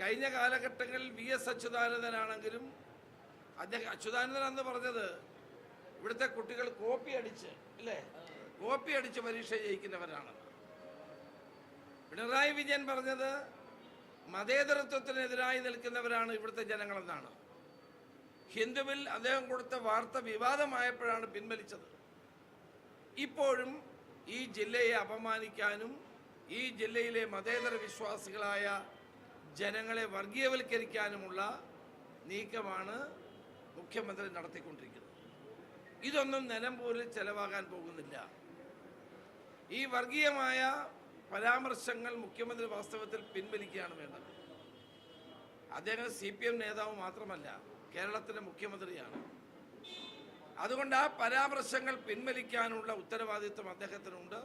കഴിഞ്ഞ കാലഘട്ടങ്ങളിൽ V S അച്യുതാനന്ദനാണെങ്കിലും അദ്ദേഹം അച്യുതാനന്ദൻ അന്ന് പറഞ്ഞത് ഇവിടുത്തെ കുട്ടികൾ കോപ്പി അടിച്ച് അല്ലേ? കോപ്പി അടിച്ച് പരീക്ഷ ജയിക്കുന്നവരാണ്. പിണറായി വിജയൻ പറഞ്ഞത് മതേതരത്വത്തിനെതിരായി നിൽക്കുന്നവരാണ് ഇവിടുത്തെ ജനങ്ങളെന്നാണ്. ഹിന്ദുവിൽ അദ്ദേഹം കൊടുത്ത വാർത്ത വിവാദമായപ്പോഴാണ് പിൻവലിച്ചത്. ഇപ്പോഴും ഈ ജില്ലയെ അപമാനിക്കാനും ഈ ജില്ലയിലെ മതേതര വിശ്വാസികളായ ജനങ്ങളെ വർഗീയവൽക്കരിക്കാനുമുള്ള നീക്കമാണ് മുഖ്യമന്ത്രി നടത്തിക്കൊണ്ടിരിക്കുന്നത്. ഇതൊന്നും നിലമ്പൂരിൽ ചെലവാകാൻ പോകുന്നില്ല. ഈ വർഗീയമായ പരാമർശങ്ങൾ മുഖ്യമന്ത്രി വാസ്തവത്തിൽ പിൻവലിക്കുകയാണ് വേണ്ടത്. അദ്ദേഹം സി പി എം നേതാവ് മാത്രമല്ല കേരളത്തിലെ മുഖ്യമന്ത്രിയാണ്. അതുകൊണ്ട് ആ പരാമർശങ്ങൾ പിൻവലിക്കാനുള്ള ഉത്തരവാദിത്വം അദ്ദേഹത്തിനുണ്ട്.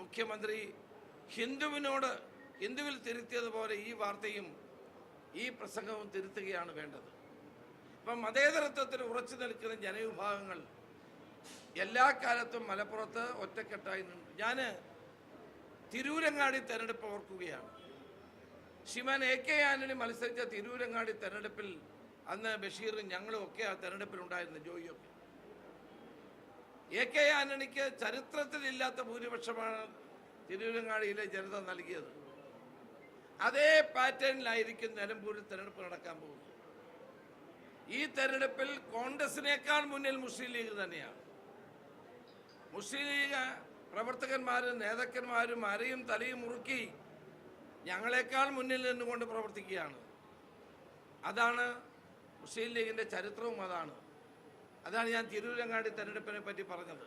മുഖ്യമന്ത്രി ഹിന്ദുവിനോട് ഹിന്ദുവിൽ തിരുത്തിയതുപോലെ ഈ വാർത്തയും ഈ പ്രസംഗവും തിരുത്തുകയാണ് വേണ്ടത്. ഇപ്പം മതേതരത്വത്തിൽ ഉറച്ചു നിൽക്കുന്ന ജനവിഭാഗങ്ങൾ എല്ലാ കാലത്തും മലപ്പുറത്ത് ഒറ്റക്കെട്ടായി നിന്നു ഞാൻ തിരൂരങ്ങാടി തെരഞ്ഞെടുപ്പ് ഓർക്കുകയാണ്. ശ്രീമാൻ എ കെ ആന്റണി മത്സരിച്ച തിരൂരങ്ങാടി തെരഞ്ഞെടുപ്പിൽ അന്ന് ബഷീറും ഞങ്ങളും ഒക്കെ ആ തെരഞ്ഞെടുപ്പിൽ ഉണ്ടായിരുന്നു ജോയിയൊക്കെ. എ കെ ആന്റണിക്ക് ചരിത്രത്തിലില്ലാത്ത ഭൂരിപക്ഷമാണ് തിരൂരങ്ങാടിയിലെ ജനത നൽകിയത്. അതേ പാറ്റേണിലായിരിക്കും നിലമ്പൂരിൽ തെരഞ്ഞെടുപ്പ് നടക്കാൻ പോകുന്നത്. ഈ തെരഞ്ഞെടുപ്പിൽ കോൺഗ്രസിനേക്കാൾ മുന്നിൽ മുസ്ലിം ലീഗ് തന്നെയാണ്. മുസ്ലിം ലീഗ് പ്രവർത്തകന്മാരും നേതാക്കന്മാരും അരയും തലയും മുറുക്കി ഞങ്ങളെക്കാൾ മുന്നിൽ നിന്നുകൊണ്ട് പ്രവർത്തിക്കുകയാണ്. അതാണ് മുസ്ലിം ലീഗിന്റെ ചരിത്രവും അതാണ്. അതാണ് ഞാൻ തിരൂരങ്ങാടി തെരഞ്ഞെടുപ്പിനെ പറ്റി പറഞ്ഞത്.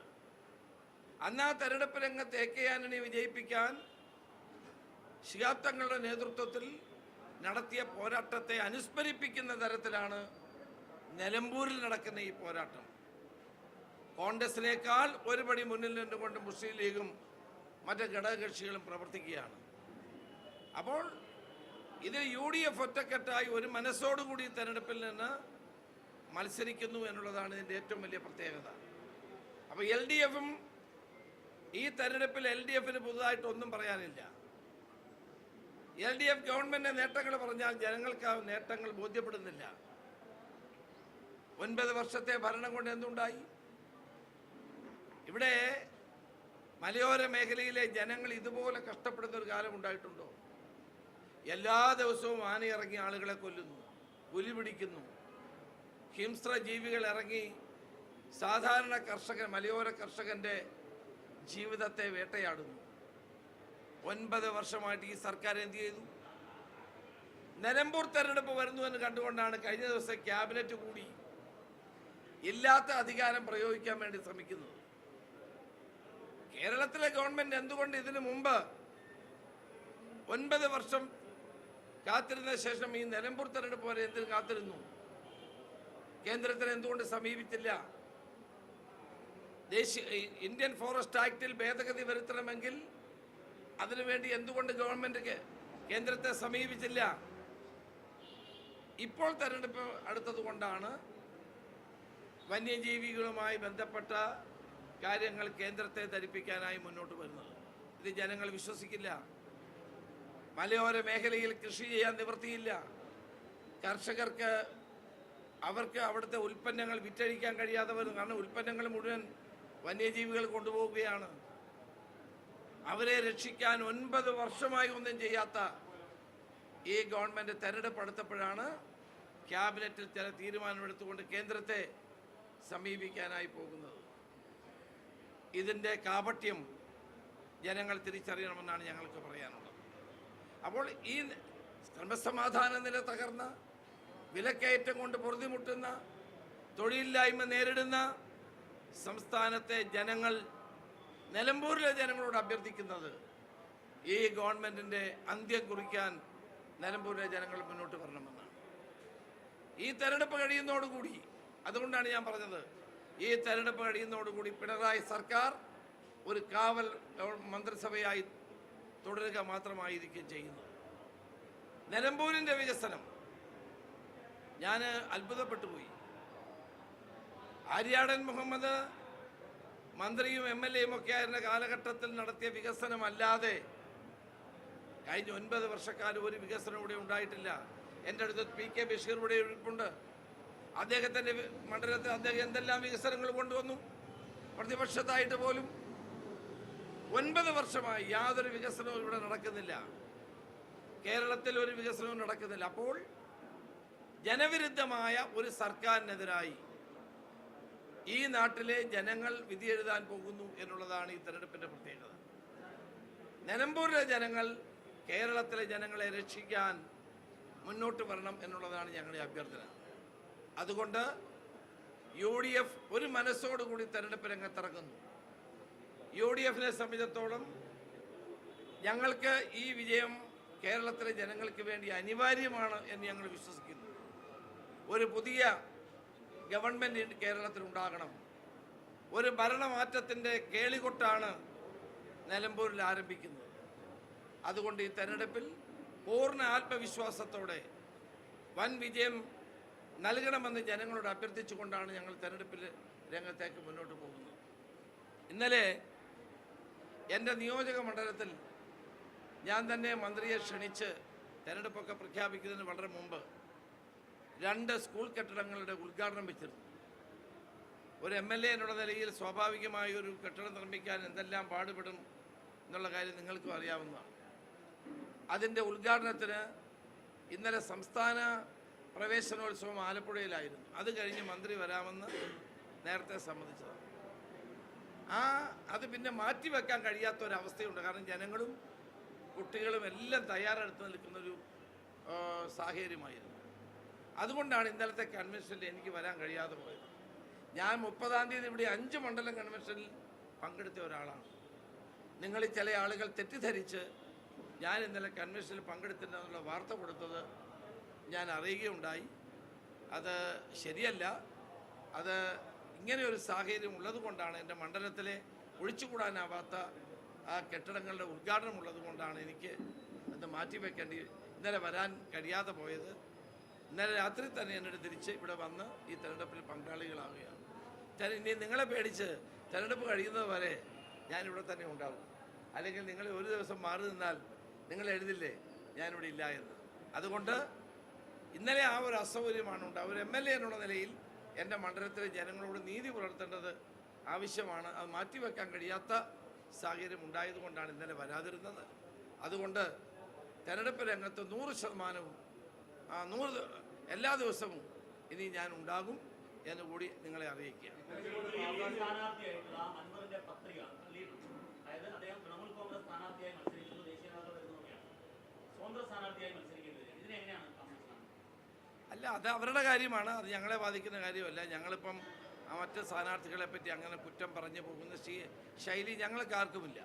അന്ന് ആ തെരഞ്ഞെടുപ്പ് രംഗത്ത് എ കെ ആന്റണി വിജയിപ്പിക്കാൻ ശിഹാബ് തങ്ങളുടെ നേതൃത്വത്തിൽ നടത്തിയ പോരാട്ടത്തെ അനുസ്മരിപ്പിക്കുന്ന തരത്തിലാണ് നിലമ്പൂരിൽ നടക്കുന്ന ഈ പോരാട്ടം. കോൺഗ്രസിനേക്കാൾ ഒരുപടി മുന്നിൽ നിന്നുകൊണ്ട് മുസ്ലിം ലീഗും മറ്റ് ഘടകകക്ഷികളും പ്രവർത്തിക്കുകയാണ്. അപ്പോൾ ഇത് യു ഡി എഫ് ഒറ്റക്കെട്ടായി ഒരു മനസ്സോടുകൂടി തെരഞ്ഞെടുപ്പിൽ നിന്ന് മത്സരിക്കുന്നു എന്നുള്ളതാണ് ഇതിന്റെ ഏറ്റവും വലിയ പ്രത്യേകത. അപ്പോൾ എൽ ഡി എഫും ഈ തെരഞ്ഞെടുപ്പിൽ എൽ ഡി എഫിന് പുതുതായിട്ട് ഒന്നും പറയാനില്ല. എൽ ഡി എഫ് ഗവൺമെന്റ് നേട്ടങ്ങൾ പറഞ്ഞാൽ ജനങ്ങൾക്ക് ആ നേട്ടങ്ങൾ ബോധ്യപ്പെടുന്നില്ല. ഒൻപത് വർഷത്തെ ഭരണം കൊണ്ട് എന്തുണ്ടായി? ഇവിടെ മലയോര മേഖലയിലെ ജനങ്ങൾ ഇതുപോലെ കഷ്ടപ്പെടുന്ന ഒരു കാലം ഉണ്ടായിട്ടുണ്ടോ? എല്ലാ ദിവസവും ആനയിറങ്ങി ആളുകളെ കൊല്ലുന്നു പുലി പിടിക്കുന്നു. ഹിംസ്ര ജീവികൾ ഇറങ്ങി സാധാരണ കർഷകൻ മലയോര കർഷകന്റെ ജീവിതത്തെ വേട്ടയാടുന്നു. ഒൻപത് വർഷമായിട്ട് ഈ സർക്കാർ എന്ത് ചെയ്തു? നിലമ്പൂർ തെരഞ്ഞെടുപ്പ് വരുന്നു എന്ന് കണ്ടുകൊണ്ടാണ് കഴിഞ്ഞ ദിവസം ക്യാബിനറ്റ് കൂടി ഇല്ലാത്ത അധികാരം പ്രയോഗിക്കാൻ വേണ്ടി ശ്രമിക്കുന്നത്. കേരളത്തിലെ ഗവൺമെന്റ് എന്തുകൊണ്ട് ഇതിനു മുമ്പ് ഒൻപത് വർഷം കാത്തിരുന്ന ശേഷം ഈ നിലമ്പൂർ തെരഞ്ഞെടുപ്പ് വരെ എന്തിനു കാത്തിരുന്നു? കേന്ദ്രത്തിന് എന്തുകൊണ്ട് സമീപിച്ചില്ല? ദേശീയ ഇന്ത്യൻ ഫോറസ്റ്റ് ആക്ടിൽ ഭേദഗതി വരുത്തണമെങ്കിൽ അതിനുവേണ്ടി എന്തുകൊണ്ട് ഗവൺമെന്റ് കേന്ദ്രത്തെ സമീപിച്ചില്ല? ഇപ്പോൾ തെരഞ്ഞെടുപ്പ് അടുത്തത് കൊണ്ടാണ് വന്യജീവികളുമായി ബന്ധപ്പെട്ട കാര്യങ്ങൾ കേന്ദ്രത്തെ ധരിപ്പിക്കാനായി മുന്നോട്ട് വരുന്നത്. ഇത് ജനങ്ങൾ വിശ്വസിക്കില്ല. മലയോര മേഖലയിൽ കൃഷി ചെയ്യാൻ നിവൃത്തിയില്ല. കർഷകർക്ക് അവർക്ക് അവിടുത്തെ ഉൽപ്പന്നങ്ങൾ വിറ്റഴിക്കാൻ കഴിയാതെ വരുന്നു കാരണം ഉൽപ്പന്നങ്ങൾ മുഴുവൻ വന്യജീവികൾ കൊണ്ടുപോവുകയാണ്. അവരെ രക്ഷിക്കാൻ ഒൻപത് വർഷമായി ഒന്നും ചെയ്യാത്ത ഈ ഗവൺമെന്റ് തെരഞ്ഞെടുപ്പ് അടുത്തപ്പോഴാണ് ക്യാബിനറ്റിൽ ചില തീരുമാനമെടുത്തുകൊണ്ട് കേന്ദ്രത്തെ സമീപിക്കാനായി പോകുന്നത്. ഇതിന്റെ കാപട്യം ജനങ്ങൾ തിരിച്ചറിയണമെന്നാണ് ഞങ്ങൾക്ക് പറയാനുള്ളത്. അപ്പോൾ ഈ ക്രമസമാധാന നില തകർന്ന വിലക്കയറ്റം കൊണ്ട് പൊറുതിമുട്ടുന്ന തൊഴിലില്ലായ്മ നേരിടുന്ന സംസ്ഥാനത്തെ ജനങ്ങൾ നിലമ്പൂരിലെ ജനങ്ങളോട് അഭ്യർത്ഥിക്കുന്നത് ഈ ഗവൺമെന്റിന്റെ അന്ത്യം കുറിക്കാൻ നിലമ്പൂരിലെ ജനങ്ങൾ മുന്നോട്ട് വരണമെന്നാണ്. ഈ തെരഞ്ഞെടുപ്പ് കഴിയുന്നതോടുകൂടി അതുകൊണ്ടാണ് ഞാൻ പറഞ്ഞത് ഈ തെരഞ്ഞെടുപ്പ് കഴിയുന്നതോടുകൂടി പിണറായി സർക്കാർ ഒരു കാവൽ മന്ത്രിസഭയായി തുടരുക മാത്രമായിരിക്കും ചെയ്യുന്നത് നിലമ്പൂരിന്റെ വികസനം ഞാൻ അത്ഭുതപ്പെട്ടു പോയി ആര്യാടൻ മുഹമ്മദ് മന്ത്രിയും എം എൽ എയും ഒക്കെ ആയിരുന്ന കാലഘട്ടത്തിൽ നടത്തിയ വികസനമല്ലാതെ കഴിഞ്ഞ ഒൻപത് വർഷക്കാലം ഒരു വികസനം ഇവിടെ ഉണ്ടായിട്ടില്ല. എന്റെ അടുത്ത് പി കെ ബഷീർ ഇവിടെ ഇരിപ്പുണ്ട്. അദ്ദേഹത്തിന്റെ മണ്ഡലത്തിൽ അദ്ദേഹം എന്തെല്ലാം വികസനങ്ങൾ കൊണ്ടുവന്നു? പ്രതിപക്ഷത്തായിട്ട് പോലും ഒൻപത് വർഷമായി യാതൊരു വികസനവും ഇവിടെ നടക്കുന്നില്ല. കേരളത്തിൽ ഒരു വികസനവും നടക്കുന്നില്ല. അപ്പോൾ ജനവിരുദ്ധമായ ഒരു സർക്കാരിനെതിരായി ഈ നാട്ടിലെ ജനങ്ങൾ വിധി എഴുതാൻ പോകുന്നു എന്നുള്ളതാണ് ഈ തെരഞ്ഞെടുപ്പിന്റെ പ്രത്യേകത. നിലമ്പൂരിലെ ജനങ്ങൾ കേരളത്തിലെ ജനങ്ങളെ രക്ഷിക്കാൻ മുന്നോട്ട് വരണം എന്നുള്ളതാണ് ഞങ്ങളുടെ അഭ്യർത്ഥന. അതുകൊണ്ട് യു ഡി എഫ് ഒരു മനസ്സോടുകൂടി തെരഞ്ഞെടുപ്പ് രംഗത്തിറങ്ങുന്നു. യു ഡി എഫിനെ സംബന്ധിച്ചിടത്തോളം ഞങ്ങൾക്ക് ഈ വിജയം കേരളത്തിലെ ജനങ്ങൾക്ക് വേണ്ടി അനിവാര്യമാണ് എന്ന് ഞങ്ങൾ വിശ്വസിക്കുന്നു. ഒരു പുതിയ ഗവൺമെന്റ് കേരളത്തിൽ ഉണ്ടാകണം. ഒരു ഭരണമാറ്റത്തിന്റെ കേളികൊട്ടാണ് നിലമ്പൂരിൽ ആരംഭിക്കുന്നത്. അതുകൊണ്ട് ഈ തെരഞ്ഞെടുപ്പിൽ പൂർണ ആത്മവിശ്വാസത്തോടെ വൻ വിജയം നൽകണമെന്ന് ജനങ്ങളോട് അഭ്യർത്ഥിച്ചുകൊണ്ടാണ് ഞങ്ങൾ തെരഞ്ഞെടുപ്പിൽ രംഗത്തേക്ക് മുന്നോട്ട് പോകുന്നത്. ഇന്നലെ എന്റെ നിയോജക മണ്ഡലത്തിൽ ഞാൻ തന്നെ മന്ത്രിയെ ക്ഷണിച്ച് തെരഞ്ഞെടുപ്പൊക്കെ പ്രഖ്യാപിക്കുന്നതിന് വളരെ മുമ്പ് രണ്ട് സ്കൂൾ കെട്ടിടങ്ങളുടെ ഉദ്ഘാടനം വെച്ചിരുന്നു. ഒരു എം എൽ എ എന്നുള്ള നിലയിൽ സ്വാഭാവികമായ ഒരു കെട്ടിടം നിർമ്മിക്കാൻ എന്തെല്ലാം പാടുപെടും എന്നുള്ള കാര്യം നിങ്ങൾക്കും അറിയാവുന്നതാണ്. അതിന്റെ ഉദ്ഘാടനത്തിന് ഇന്നലെ സംസ്ഥാന പ്രവേശനോത്സവം ആലപ്പുഴയിലായിരുന്നു. അത് കഴിഞ്ഞ് മന്ത്രി വരാമെന്ന് നേരത്തെ സമ്മതിച്ചതാണ്. ആ അത് പിന്നെ മാറ്റിവെക്കാൻ കഴിയാത്ത ഒരു അവസ്ഥയുണ്ട് കാരണം ജനങ്ങളും കുട്ടികളും എല്ലാം തയ്യാറെടുത്ത് നിൽക്കുന്നൊരു സാഹചര്യമായിരുന്നു. അതുകൊണ്ടാണ് ഇന്നലത്തെ കൺവെൻഷനിൽ എനിക്ക് വരാൻ കഴിയാതെ പോയത്. ഞാൻ മുപ്പതാം തീയതി ഇവിടെ അഞ്ച് മണ്ഡലം കൺവെൻഷനിൽ പങ്കെടുത്ത ഒരാളാണ്. നിങ്ങളിൽ ചില ആളുകൾ തെറ്റിദ്ധരിച്ച് ഞാൻ ഇന്നലെ കൺവെൻഷനിൽ പങ്കെടുത്തിട്ടുണ്ടെന്നുള്ള വാർത്ത കൊടുത്തത് ഞാൻ അറിയുകയുണ്ടായി. അത് ശരിയല്ല. അത് ഇങ്ങനെ ഒരു സാഹചര്യം ഉള്ളതുകൊണ്ടാണ് എന്റെ മണ്ഡലത്തിലെ ഒഴിച്ചുകൂടാനാവാത്ത ആ കെട്ടിടങ്ങളുടെ ഉദ്ഘാടനം ഉള്ളതുകൊണ്ടാണ് എനിക്ക് അത് മാറ്റിവെക്കേണ്ടി ഇന്നലെ വരാൻ കഴിയാതെ പോയത്. ഇന്നലെ രാത്രി തന്നെ എന്നോട് തിരിച്ച് ഇവിടെ വന്ന് ഈ തെരഞ്ഞെടുപ്പിൽ പങ്കാളികളാവുകയാണ്. ഞാൻ ഇനി നിങ്ങളെ പേടിച്ച് തെരഞ്ഞെടുപ്പ് കഴിയുന്നത് വരെ ഞാൻ ഞാനിവിടെ തന്നെ ഉണ്ടാവും. അല്ലെങ്കിൽ നിങ്ങൾ ഒരു ദിവസം മാറി നിന്നാൽ നിങ്ങൾ എഴുതില്ലേ ഞാനിവിടെ ഇല്ല എന്ന്. അതുകൊണ്ട് ഇന്നലെ ആ ഒരു അസൗകര്യമാണ് ഉണ്ടാവുക ഒരു എം എൽ എ എന്നുള്ള നിലയിൽ എന്റെ മണ്ഡലത്തിലെ ജനങ്ങളോട് നീതി പുലർത്തേണ്ടത് ആവശ്യമാണ്. അത് മാറ്റിവെക്കാൻ കഴിയാത്ത സാഹചര്യം ഉണ്ടായതുകൊണ്ടാണ് ഇന്നലെ വരാതിരുന്നത്. അതുകൊണ്ട് തെരഞ്ഞെടുപ്പ് രംഗത്ത് നൂറ് ശതമാനവും നൂറ് എല്ലാ ദിവസവും ഇനി ഞാൻ ഉണ്ടാകും എന്ന് കൂടി നിങ്ങളെ അറിയിക്കുക. അല്ല അത് അവരുടെ കാര്യമാണ്. അത് ഞങ്ങളെ ബാധിക്കുന്ന കാര്യമല്ല. ഞങ്ങളിപ്പം മറ്റ് സ്ഥാനാർത്ഥികളെ പറ്റി അങ്ങനെ കുറ്റം പറഞ്ഞു പോകുന്ന ശൈലി ഞങ്ങൾക്ക് ആർക്കുമില്ല.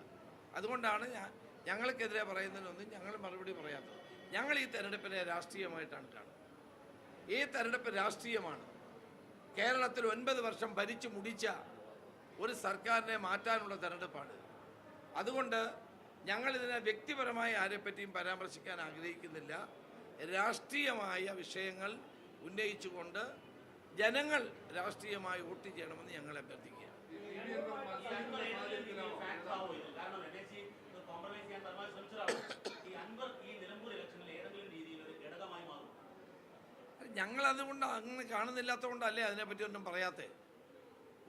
അതുകൊണ്ടാണ് ഞാൻ ഞങ്ങൾക്കെതിരെ പറയുന്നതിനൊന്നും ഞങ്ങൾ മറുപടി പറയാത്തത്. ഞങ്ങൾ ഈ തെരഞ്ഞെടുപ്പിനെ രാഷ്ട്രീയമായിട്ടാണ് കാണുന്നത്. ഈ തെരഞ്ഞെടുപ്പ് രാഷ്ട്രീയമാണ്. കേരളത്തിൽ ഒൻപത് വർഷം ഭരിച്ചു മുടിച്ച ഒരു സർക്കാരിനെ മാറ്റാനുള്ള തെരഞ്ഞെടുപ്പാണ്. അതുകൊണ്ട് ഞങ്ങളിതിനെ വ്യക്തിപരമായി ആരെപ്പറ്റിയും പരാമർശിക്കാൻ ആഗ്രഹിക്കുന്നില്ല. രാഷ്ട്രീയമായ വിഷയങ്ങൾ ഉന്നയിച്ചുകൊണ്ട് ജനങ്ങൾ രാഷ്ട്രീയമായി വോട്ട് ചെയ്യണമെന്ന് ഞങ്ങൾ അഭ്യർത്ഥിക്കുക അൻവർ ഏതെങ്കിലും ഫാക്ടർ ആവോ ഇത് കാരണം രമേശ് ജി കോംപ്രമൈസ് ചെയ്യാൻ പരമാവധി ശ്രമിച്ചതാവും ഈ അൻവർ ഈ നിലമ്പൂർ ഇലക്ഷനിൽ ഏതെങ്കിലും രീതിയിൽ ഒരു ഘടകമായി മാറും ഞങ്ങൾ അതുകൊണ്ട് അങ്ങനെ കാണുന്നില്ലാത്തതുകൊണ്ടല്ലേ അതിനെപ്പറ്റി ഒന്നും പറയാത്തേ?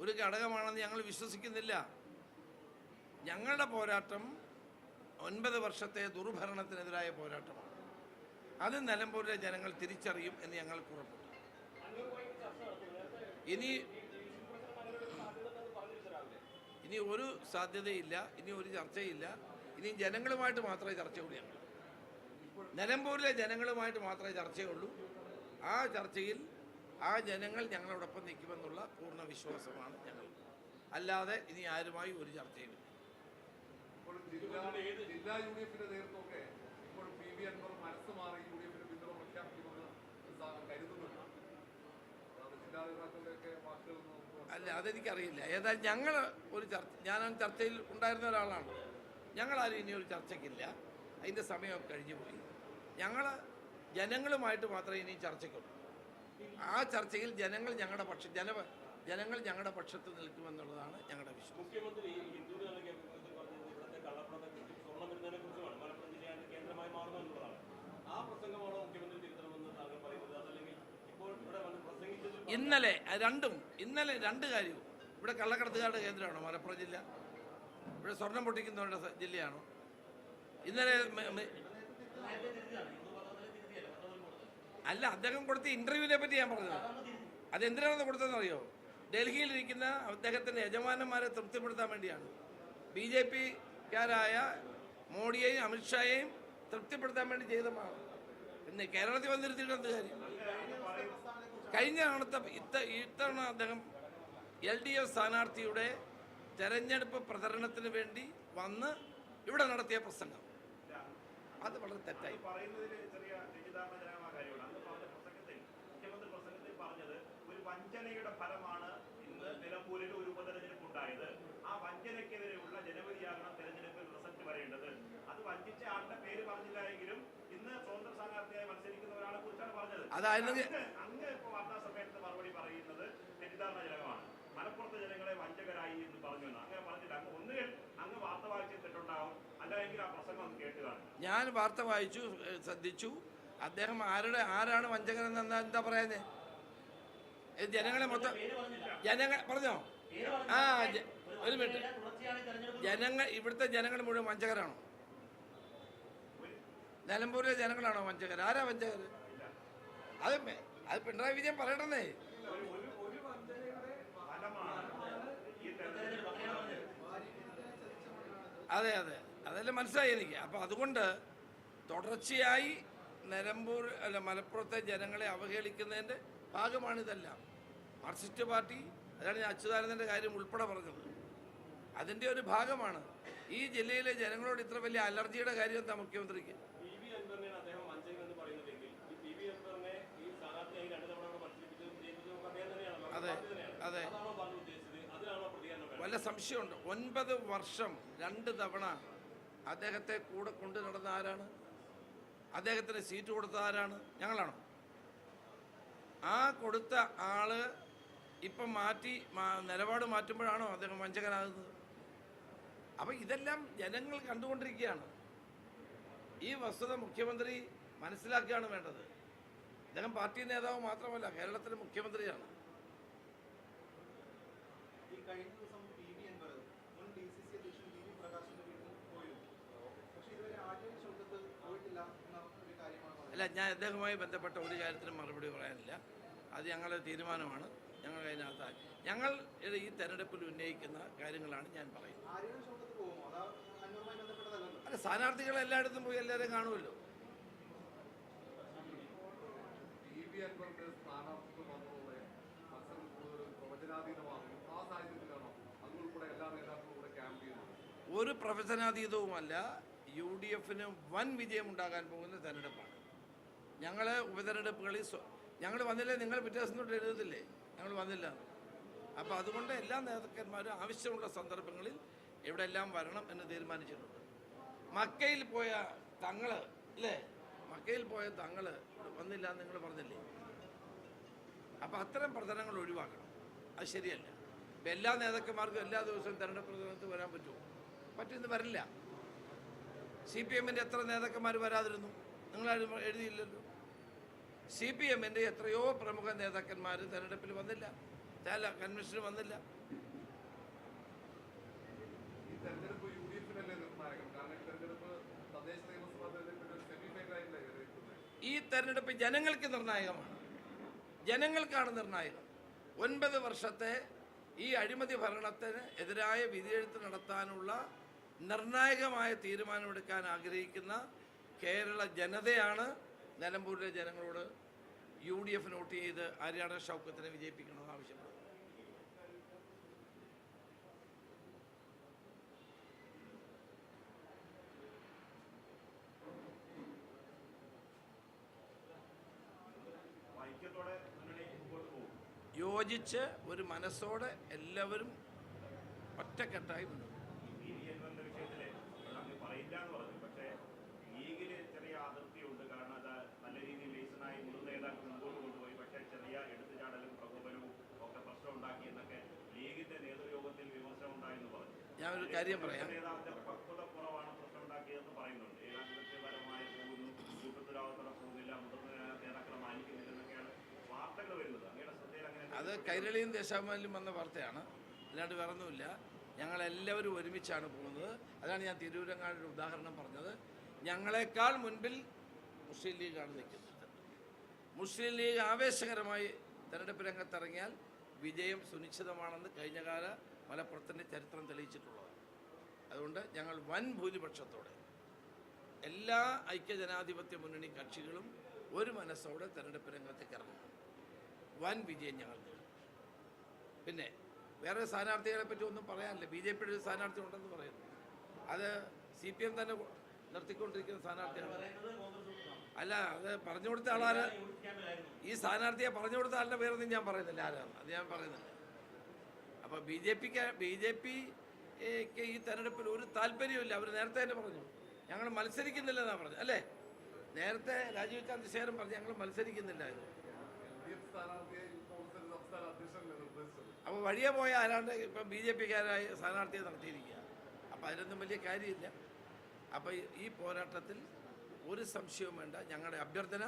ഒരു ഘടകമാണെന്ന് ഞങ്ങൾ വിശ്വസിക്കുന്നില്ല. ഞങ്ങളുടെ പോരാട്ടം ഒൻപത് വർഷത്തെ ദുർഭരണത്തിനെതിരായ പോരാട്ടമാണ്. അത് നിലമ്പൂരിലെ ജനങ്ങൾ തിരിച്ചറിയും എന്ന് ഞങ്ങൾ ഉറപ്പുണ്ട്. ഇനി ഇനി ഒരു സാധ്യതയില്ല ഇനി ഒരു ചർച്ചയില്ല. ഇനി ജനങ്ങളുമായിട്ട് മാത്രമേ ചർച്ചയുള്ളൂ ഞങ്ങൾ. നിലമ്പൂരിലെ ജനങ്ങളുമായിട്ട് മാത്രമേ ചർച്ചയുള്ളൂ. ആ ചർച്ചയിൽ ആ ജനങ്ങൾ ഞങ്ങളോടൊപ്പം നിൽക്കുമെന്നുള്ള പൂർണ വിശ്വാസമാണ് ഞങ്ങൾ അല്ലാതെ ഇനി ആരുമായി ഒരു ചർച്ചയും ഇപ്പോൾ ജില്ലാ ജില്ലാ യു ഡി എഫിന്റെ നേതൃത്വമൊക്കെ ഇപ്പോൾ പി വി അൻവർ മനസ്സ് മാറി യു ഡി എഫിന് പിന്തുണ പ്രഖ്യാപിക്കുമെന്ന് കരുതുന്നുണ്ട്. അല്ല അതെനിക്കറിയില്ല. ഏതായാലും ഞങ്ങൾ ഒരു ചർച്ച ഞാൻ ചർച്ചയിൽ ഉണ്ടായിരുന്ന ഒരാളാണ്. ഞങ്ങളാരും ഇനി ഒരു ചർച്ചയ്ക്കില്ല. അതിന്റെ സമയമൊക്കെ കഴിഞ്ഞു പോയി ഞങ്ങൾ ജനങ്ങളുമായിട്ട് മാത്രമേ ഇനി ചർച്ചയ്ക്കുള്ളൂ. ആ ചർച്ചയിൽ ജനങ്ങൾ ഞങ്ങളുടെ പക്ഷ ജന ജനങ്ങൾ ഞങ്ങളുടെ പക്ഷത്ത് നിൽക്കുമെന്നുള്ളതാണ് ഞങ്ങളുടെ വിഷയം ഇന്നലെ രണ്ടും ഇന്നലെ രണ്ട് കാര്യവും. ഇവിടെ കള്ളക്കടത്തുകാരുടെ കേന്ദ്രമാണോ? മലപ്പുറം ജില്ല. ഇവിടെ സ്വർണം പൊട്ടിക്കുന്നവരുടെ ജില്ലയാണോ? ഇന്നലെ അല്ല അദ്ദേഹം കൊടുത്ത ഇന്റർവ്യൂവിനെ പറ്റി ഞാൻ പറഞ്ഞത്. അതെന്തിനാണെന്ന് കൊടുത്തതെന്നറിയോ? ഡൽഹിയിലിരിക്കുന്ന അദ്ദേഹത്തിന്റെ യജമാനന്മാരെ തൃപ്തിപ്പെടുത്താൻ വേണ്ടിയാണ്. ബി ജെ പിക്കാരായ മോഡിയെയും അമിത്ഷായെയും തൃപ്തിപ്പെടുത്താൻ വേണ്ടി ചെയ്തതാണ് പിന്നെ കേരളത്തിൽ വന്നിരുത്തിയിട്ട് എന്ത് കാര്യം? കഴിഞ്ഞ തവണത്തെ ഇത്ത ഇത്തവണ അദ്ദേഹം എൽ ഡി എഫ് സ്ഥാനാർത്ഥിയുടെ തെരഞ്ഞെടുപ്പ് പ്രചരണത്തിന് വേണ്ടി വന്ന് ഇവിടെ നടത്തിയ പ്രസംഗം. അത് വളരെ തെറ്റായി പറയുന്നതിൽ ചെറിയ തെറ്റിദ്ധാരണജനകമായ കാര്യമാണ് അന്ന് പറഞ്ഞ പ്രസംഗത്തിൽ മുഖ്യമന്ത്രി പ്രസംഗത്തിൽ പറഞ്ഞത് ഒരു വഞ്ചനയുടെ ഫലമാണ് ഇന്ന് നിലമ്പൂരിൽ ഒരു ഉപതെരഞ്ഞെടുപ്പ് ഉണ്ടായത് ആ വഞ്ചനയ്ക്കെതിരെയുള്ള ജനവിധിയാകണം തെരഞ്ഞെടുപ്പിൽ റിസൾട്ട് വരേണ്ടത്. അത് വഞ്ചിച്ച ആളുടെ പേര് പറഞ്ഞില്ല എങ്കിലും ഇന്ന് സ്വതന്ത്ര സ്ഥാനാർത്ഥിയായി മത്സരിക്കുന്ന ഒരാളെ കുറിച്ചാണ് പറഞ്ഞത്. അങ്ങ് ഇപ്പൊ വാർത്താ സമ്മേളനത്തിൽ മറുപടി പറയുന്നത് തെറ്റിദ്ധാരണജനകമാണ് മലപ്പുറത്തെ ജനങ്ങളെ വഞ്ചകരായി എന്ന് പറഞ്ഞു അങ്ങനെ പറഞ്ഞില്ല. അങ്ങ് ഒന്നുകിൽ അങ്ങ് വാർത്ത വായിച്ചിട്ടുണ്ടാവും അല്ലെങ്കിൽ ആ പ്രസംഗം ഒന്ന് കേട്ട് ഞാൻ വാർത്ത വായിച്ചു ശ്രദ്ധിച്ചു. അദ്ദേഹം ആരുടെ ആരാണ് വഞ്ചകൻ എന്ന് എന്താ പറയുന്നത് ജനങ്ങളെ മൊത്തം ജനങ്ങൾ പറഞ്ഞോ? ആ ഒരു മിനിറ്റ്. ജനങ്ങൾ ഇവിടുത്തെ ജനങ്ങൾ മുഴുവൻ വഞ്ചകരാണോ? നിലമ്പൂരിലെ ജനങ്ങളാണോ വഞ്ചകർ ആരാ വഞ്ചകർ അത് അത് പിണറായി വിജയൻ പറയണമെന്നേ അതെ അതെ. അതെല്ലാം മനസ്സിലായി എനിക്ക്. അപ്പൊ അതുകൊണ്ട് തുടർച്ചയായി നിലമ്പൂർ അല്ല മലപ്പുറത്തെ ജനങ്ങളെ അവഹേളിക്കുന്നതിന്റെ ഭാഗമാണിതെല്ലാം. മാർക്സിസ്റ്റ് പാർട്ടി അതാണ് ഞാൻ അച്യുതാനന്ദന്റെ കാര്യം ഉൾപ്പെടെ പറഞ്ഞത്. അതിന്റെ ഒരു ഭാഗമാണ് ഈ ജില്ലയിലെ ജനങ്ങളോട് ഇത്ര വലിയ അലർജിയുടെ കാര്യം എന്താ മുഖ്യമന്ത്രിക്ക്? അതെ, അതെ. വല്ല സംശയമുണ്ട്? ഒൻപത് വർഷം രണ്ട് തവണ അദ്ദേഹത്തെ കൂടെ കൊണ്ടു നടന്ന ആരാണ്? അദ്ദേഹത്തിന് സീറ്റ് കൊടുത്ത ആരാണ്? ഞങ്ങളാണോ? ആ കൊടുത്ത ആൾ ഇപ്പം മാറ്റി നിലപാട് മാറ്റുമ്പോഴാണോ അദ്ദേഹം വഞ്ചകനാകുന്നത്? അപ്പം ഇതെല്ലാം ജനങ്ങൾ കണ്ടുകൊണ്ടിരിക്കുകയാണ്. ഈ വസ്തുത മുഖ്യമന്ത്രി മനസ്സിലാക്കുകയാണ് വേണ്ടത്. അദ്ദേഹം പാർട്ടി നേതാവ് മാത്രമല്ല കേരളത്തിലെ മുഖ്യമന്ത്രിയാണ്. ഈ കഴിഞ്ഞ ദിവസം പി വി അൻവർ മുൻ ഡി സി സി അധ്യക്ഷൻ വി വി പ്രകാശിന്റെ വീട്ടിൽ പോയിരുന്നു പക്ഷേ ഇതുവരെ ആദ്യം ശബ്ദത്ത് പോയിട്ടില്ല എന്ന ഒരു കാര്യമാണ് അല്ല ഞാൻ അദ്ദേഹവുമായി ബന്ധപ്പെട്ട ഒരു കാര്യത്തിനും മറുപടി പറയാനില്ല. അത് ഞങ്ങളുടെ തീരുമാനമാണ്. ഞങ്ങൾ അതിനകത്ത് ഞങ്ങൾ ഈ തെരഞ്ഞെടുപ്പിൽ ഉന്നയിക്കുന്ന കാര്യങ്ങളാണ് ഞാൻ പറയുന്നത്. അല്ല സ്ഥാനാർത്ഥികൾ എല്ലായിടത്തും പോയി എല്ലാവരും കാണുമല്ലോ. ഒരു പ്രവചനാതീതവുമല്ല യു ഡി എഫിന് വൻ വിജയം ഉണ്ടാകാൻ പോകുന്ന തെരഞ്ഞെടുപ്പാണ്. ഞങ്ങൾ ഉപതെരഞ്ഞെടുപ്പുകളിൽ ഞങ്ങൾ വന്നില്ലേ? നിങ്ങൾ പിറ്റേ ദിവസം തൊട്ട് എഴുതത്തില്ലേ? ഞങ്ങൾ വന്നില്ല. അപ്പോൾ അതുകൊണ്ട് എല്ലാ നേതാക്കന്മാരും ആവശ്യമുള്ള സന്ദർഭങ്ങളിൽ ഇവിടെ എല്ലാം വരണം എന്ന് തീരുമാനിച്ചിട്ടുണ്ട്. മക്കയിൽ പോയ തങ്ങൾ അല്ലേ? മക്കയിൽ പോയ തങ്ങൾ വന്നില്ല എന്ന് നിങ്ങൾ പറഞ്ഞില്ലേ? അപ്പോൾ അത്തരം പ്രചരണങ്ങൾ ഒഴിവാക്കണം. അത് ശരിയല്ല. ഇപ്പം എല്ലാ നേതാക്കന്മാർക്കും എല്ലാ ദിവസവും തെരഞ്ഞെടുപ്പ് പ്രചരണത്തിൽ വരാൻ പറ്റുമോ? പറ്റുമെന്ന് വരില്ല. സി പി എമ്മിന്റെ എത്ര നേതാക്കന്മാർ വരാതിരുന്നു? നിങ്ങളാരും എഴുതിയില്ലല്ലോ. സി പി എമ്മിന്റെ എത്രയോ പ്രമുഖ നേതാക്കന്മാർ തെരഞ്ഞെടുപ്പിൽ വന്നില്ല. ചില കൺവെൻഷന് വന്നില്ല. ഈ തെരഞ്ഞെടുപ്പ് ജനങ്ങൾക്ക് നിർണായകമാണ്. ജനങ്ങൾക്കാണ് നിർണായകം. ഒൻപത് വർഷത്തെ ഈ അഴിമതി ഭരണത്തിന് എതിരായ വിധിയെഴുത്ത് നടത്താനുള്ള നിർണായകമായ തീരുമാനമെടുക്കാൻ ആഗ്രഹിക്കുന്ന കേരള ജനതയാണ് നിലമ്പൂരിലെ ജനങ്ങളോട് യു ഡി എഫ് നോട്ട് ചെയ്ത് ഹരിയാണ ഷൗക്കത്തിനെ വിജയിപ്പിക്കണമെന്ന് മുമ്പോട്ട് യോജിച്ച് ഒരു മനസ്സോടെ എല്ലാവരും ഒറ്റക്കെട്ടായി മുന്നോട്ട് അങ്ങയുടെ കാര്യം പറയാം. അത് കൈരളിയും ദേശാഭിമാനിലും വന്ന വാർത്തയാണ്. അല്ലാണ്ട് വേറൊന്നുമില്ല. ഞങ്ങളെല്ലാവരും ഒരുമിച്ചാണ് പോകുന്നത്. അതാണ് ഞാൻ തിരൂരങ്ങാടൊരു ഉദാഹരണം പറഞ്ഞത്. ഞങ്ങളെക്കാൾ മുൻപിൽ മുസ്ലിം ലീഗാണ് നിൽക്കുന്നത്. മുസ്ലിം ലീഗ് ആവേശകരമായി തെരഞ്ഞെടുപ്പ് രംഗത്തിറങ്ങിയാൽ വിജയം സുനിശ്ചിതമാണെന്ന് കഴിഞ്ഞകാല മലപ്പുറത്തിന്റെ ചരിത്രം തെളിയിച്ചിട്ടുള്ളതാണ്. അതുകൊണ്ട് ഞങ്ങൾ വൻ ഭൂരിപക്ഷത്തോടെ എല്ലാ ഐക്യജനാധിപത്യ മുന്നണി കക്ഷികളും ഒരു മനസ്സോടെ തെരഞ്ഞെടുപ്പ് രംഗത്തേക്ക് ഇറങ്ങും. വൻ വിജയം ഞങ്ങൾ നേടും. പിന്നെ വേറെ സ്ഥാനാർത്ഥികളെ പറ്റി ഒന്നും പറയാനില്ല. ബി ജെ പിയുടെ ഒരു സ്ഥാനാർത്ഥി ഉണ്ടെന്ന് പറയുന്നു. അത് സി പി എം തന്നെ നിർത്തിക്കൊണ്ടിരിക്കുന്ന സ്ഥാനാർത്ഥിയാണ്. അല്ല അത് പറഞ്ഞു കൊടുത്ത ആളാര്? ഈ സ്ഥാനാർത്ഥിയെ പറഞ്ഞു കൊടുത്ത ആളുടെ പേരൊന്നും ഞാൻ പറയുന്നില്ല. ആരാണ്? അത് ഞാൻ പറയുന്നില്ല. അപ്പോൾ ബി ജെ പിക്ക് ബി ജെ പിക്ക് ഈ തെരഞ്ഞെടുപ്പിൽ ഒരു താല്പര്യമില്ല അവർ നേരത്തെ തന്നെ പറഞ്ഞു. ഞങ്ങൾ മത്സരിക്കുന്നില്ലെന്നാണ് പറഞ്ഞു അല്ലേ? നേരത്തെ രാജീവ് ചന്ദ്രശേഖരൻ പറഞ്ഞു ഞങ്ങൾ മത്സരിക്കുന്നില്ലായിരുന്നു. അപ്പോൾ വഴിയെ പോയ ആരാണ്ട് ഇപ്പം ബി ജെ പിക്കാരായി സ്ഥാനാർത്ഥിയെ നടത്തിയിരിക്കുക. അപ്പോൾ അതിനൊന്നും വലിയ കാര്യമില്ല. അപ്പോൾ ഈ പോരാട്ടത്തിൽ ഒരു സംശയവും വേണ്ട. ഞങ്ങളുടെ അഭ്യർത്ഥന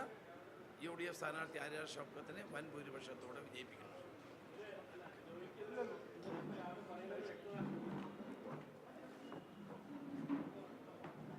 യു ഡി എഫ് സ്ഥാനാർത്ഥി ആര്യ വൻ ഭൂരിപക്ഷത്തോടെ വിജയിപ്പിക്കണം.